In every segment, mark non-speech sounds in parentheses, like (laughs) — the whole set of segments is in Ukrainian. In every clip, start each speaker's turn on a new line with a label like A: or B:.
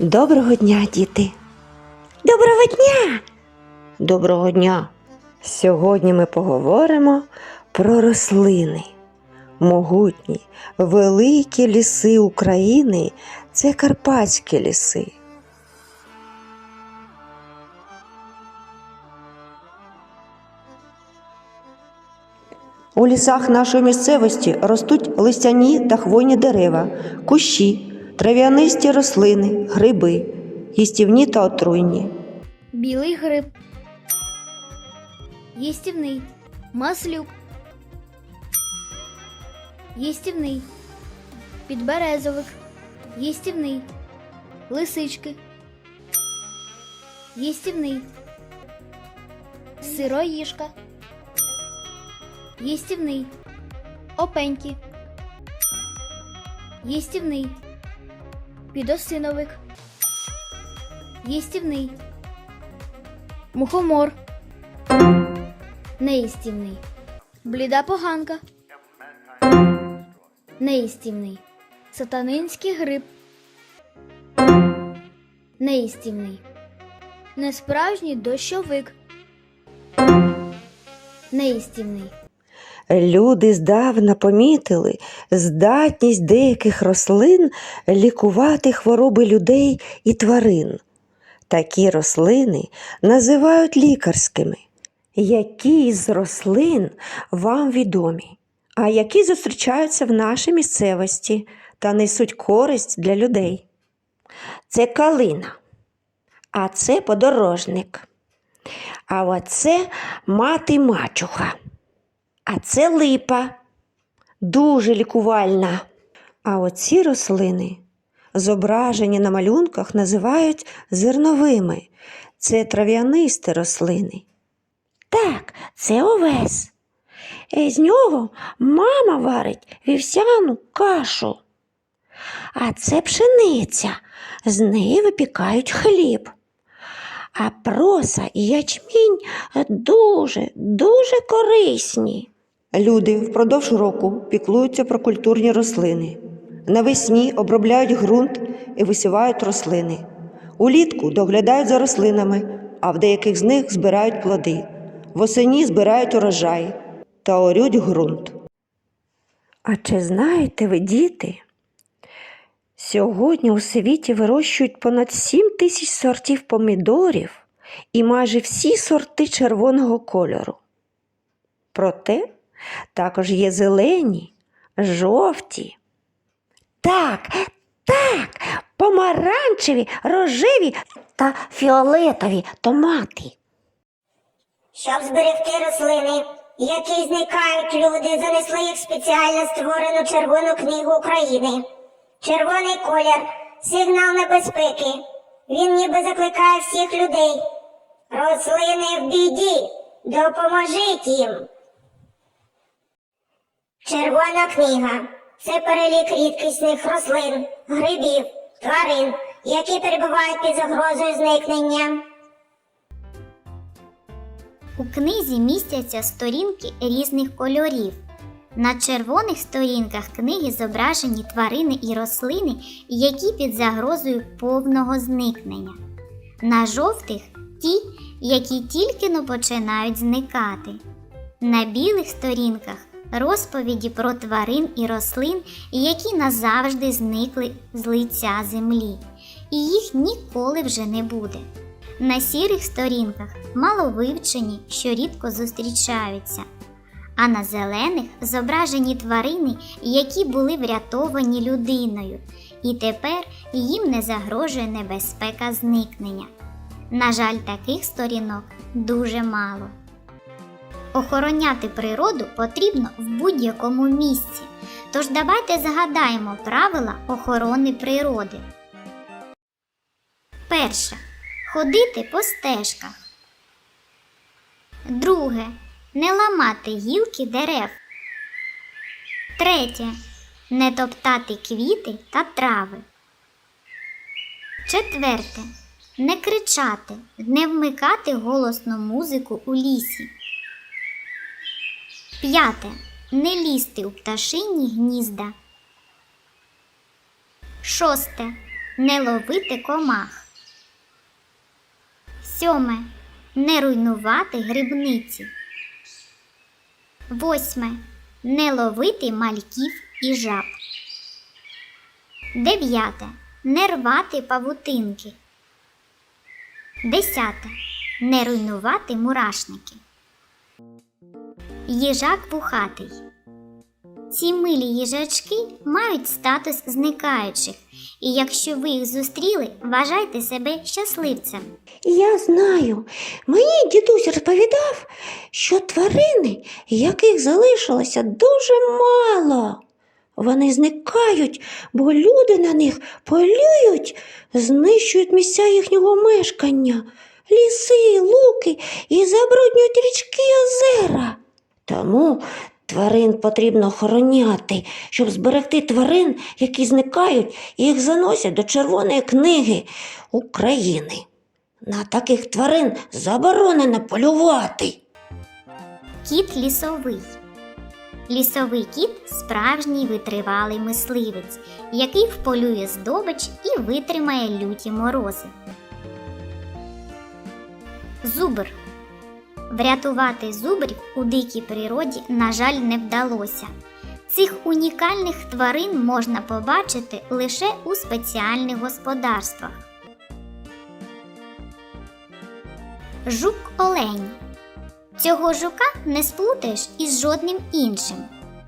A: Доброго дня, діти! Доброго дня! Доброго дня! Сьогодні ми поговоримо про рослини. Могутні, великі ліси України це карпатські ліси. У лісах нашої місцевості ростуть листяні та хвойні дерева, кущі, трав'янисті рослини, гриби, їстівні та отруйні.
B: Білий гриб. Їстівний. Маслюк. Їстівний. Підберезовик. Їстівний. Лисички. Їстівний. Сироїжка. Їстівний. Опеньки. Їстівний. Підосиновик. Їстівний. Мухомор. Неїстівний. Бліда поганка. Неїстівний. Сатанинський гриб. Неїстівний. Несправжній дощовик. Неїстівний.
A: Люди здавна помітили здатність деяких рослин лікувати хвороби людей і тварин. Такі рослини називають лікарськими. Які з рослин вам відомі, а які зустрічаються в нашій місцевості та несуть користь для людей? Це калина, а це подорожник. А оце мати мачуха. А це липа, дуже лікувальна. А оці рослини, зображені на малюнках, називають зерновими. Це трав'янисті рослини. Так, це овес. Е, З нього мама варить вівсяну кашу. А це пшениця, з неї випікають хліб. А проса і ячмінь дуже, дуже корисні. Люди впродовж року піклуються про культурні рослини. Навесні обробляють ґрунт і висівають рослини. Улітку доглядають за рослинами, а в деяких з них збирають плоди. Восені збирають урожай та орють ґрунт. А чи знаєте ви, діти? Сьогодні у світі вирощують понад 7 тисяч сортів помідорів і майже всі сорти червоного кольору. Проте також є зелені, жовті. Так, так, помаранчеві, рожеві та фіолетові томати.
C: Щоб зберегти рослини, які зникають, люди занесли їх спеціально створену Червону книгу України. Червоний колір сигнал небезпеки. Він ніби закликає всіх людей. Рослини в біді. Допоможіть їм. Червона книга це перелік рідкісних рослин, грибів, тварин, які перебувають під загрозою зникнення.
D: У книзі містяться сторінки різних кольорів. На червоних сторінках книги зображені тварини і рослини, які під загрозою повного зникнення. На жовтих ті, які тільки но починають зникати. На білих сторінках розповіді про тварин і рослин, які назавжди зникли з лиця землі, і їх ніколи вже не буде. На сірих сторінках маловивчені, що рідко зустрічаються, а на зелених зображені тварини, які були врятовані людиною, і тепер їм не загрожує небезпека зникнення. На жаль, таких сторінок дуже мало. Охороняти природу потрібно в будь-якому місці. Тож давайте згадаємо правила охорони природи. Перше. Ходити по стежках. Друге. Не ламати гілки дерев. Третє. Не топтати квіти та трави. Четверте. Не кричати, не вмикати голосну музику у лісі. П'яте. Не лізти у пташині гнізда. Шосте. Не ловити комах. Сьоме. Не руйнувати грибниці. Восьме. Не ловити мальків і жаб. Дев'яте. Не рвати павутинки. Десяте. Не руйнувати мурашники. Їжак вухатий. Ці милі їжачки мають статус зникаючих, і якщо ви їх зустріли, вважайте себе щасливцем.
A: Я знаю, мені дідусь розповідав, що тварини, яких залишилося дуже мало. Вони зникають, бо люди на них полюють, знищують місця їхнього мешкання, ліси, луки і забруднюють річки озера. Тому тварин потрібно охороняти, щоб зберегти тварин, які зникають, і їх заносять до Червоної книги України. На таких тварин заборонено полювати.
D: Кіт лісовий. Лісовий кіт справжній витривалий мисливець, який вполює здобич і витримає люті морози. Зубр. Врятувати зубрів у дикій природі, на жаль, не вдалося. Цих унікальних тварин можна побачити лише у спеціальних господарствах. Жук олень. Цього жука не сплутаєш із жодним іншим.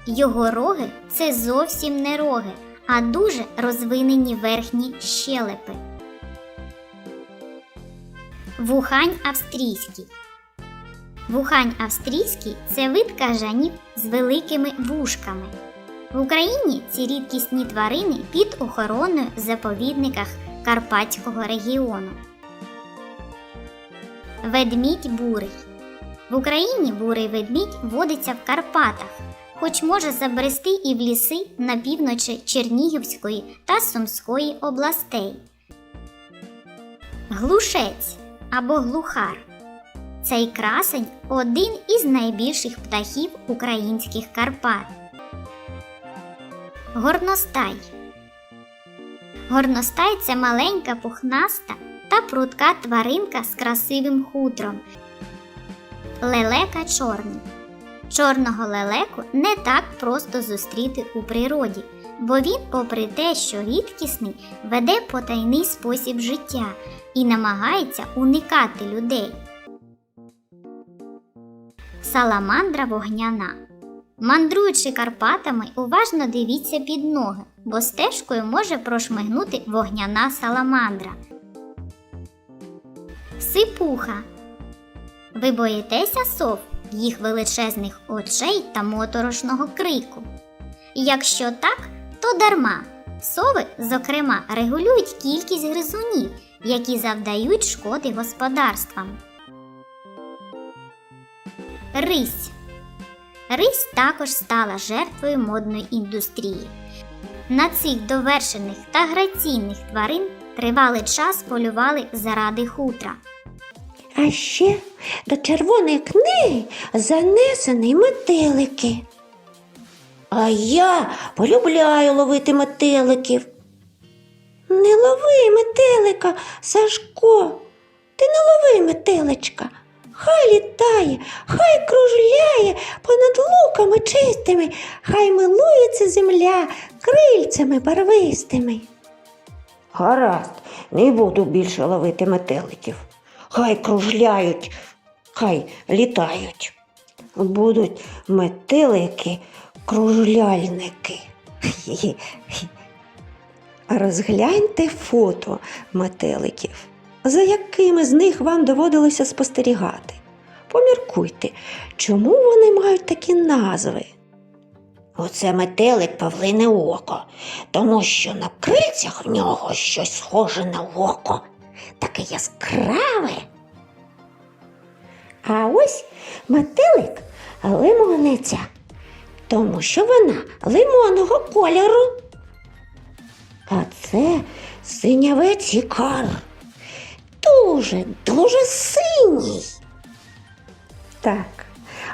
D: Його роги це зовсім не роги, а дуже розвинені верхні щелепи. Вухань австрійський. Вухань австрійський це вид кажанів з великими вушками. В Україні ці рідкісні тварини під охороною в заповідниках Карпатського регіону. Ведмідь бурий. В Україні бурий ведмідь водиться в Карпатах, хоч може забрести і в ліси на півночі Чернігівської та Сумської областей. Глушець або глухар. Цей красень один із найбільших птахів українських Карпат. Горностай. Горностай це маленька пухнаста та прудка тваринка з красивим хутром. Лелека чорний. Чорного лелеку не так просто зустріти у природі, бо він, попри те, що рідкісний, веде потайний спосіб життя і намагається уникати людей. Саламандра вогняна. Мандруючи Карпатами, уважно дивіться під ноги, бо стежкою може прошмигнути вогняна саламандра. Сипуха. Ви боїтеся сов, їх величезних очей та моторошного крику? Якщо так, то дарма. Сови, зокрема, регулюють кількість гризунів, які завдають шкоди господарствам. Рись. Рись також стала жертвою модної індустрії. На цих довершених та граційних тварин тривалий час полювали заради хутра.
A: А ще до червоної книги занесені метелики. А я полюбляю ловити метеликів. Не лови метелика, Сашко. Ти не лови метеличка. Хай літає, хай кружляє понад луками чистими, хай милується земля крильцями барвистими. Гаразд, не буду більше ловити метеликів. Хай кружляють, хай літають. Будуть метелики, кружляльники. (laughs) Розгляньте фото метеликів, за якими з них вам доводилося спостерігати. Поміркуйте, чому вони мають такі назви. Оце метелик павлине око, тому що на крильцях в нього щось схоже на око, таке яскраве. А ось метелик лимониця, тому що вона лимонного кольору. А це синявець ікар. Дуже, дуже синій. Так,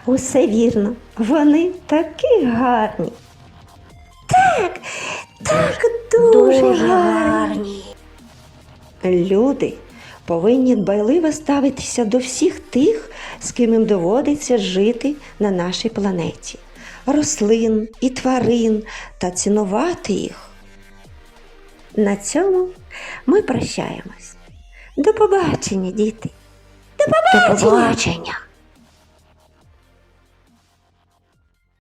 A: усе вірно. Вони такі гарні. Так, так, дуже, гарні. Люди повинні дбайливо ставитися до всіх тих, з ким їм доводиться жити на нашій планеті, рослин і тварин та цінувати їх. На цьому ми прощаємось. До побачення, діти. До побачення. До побачення.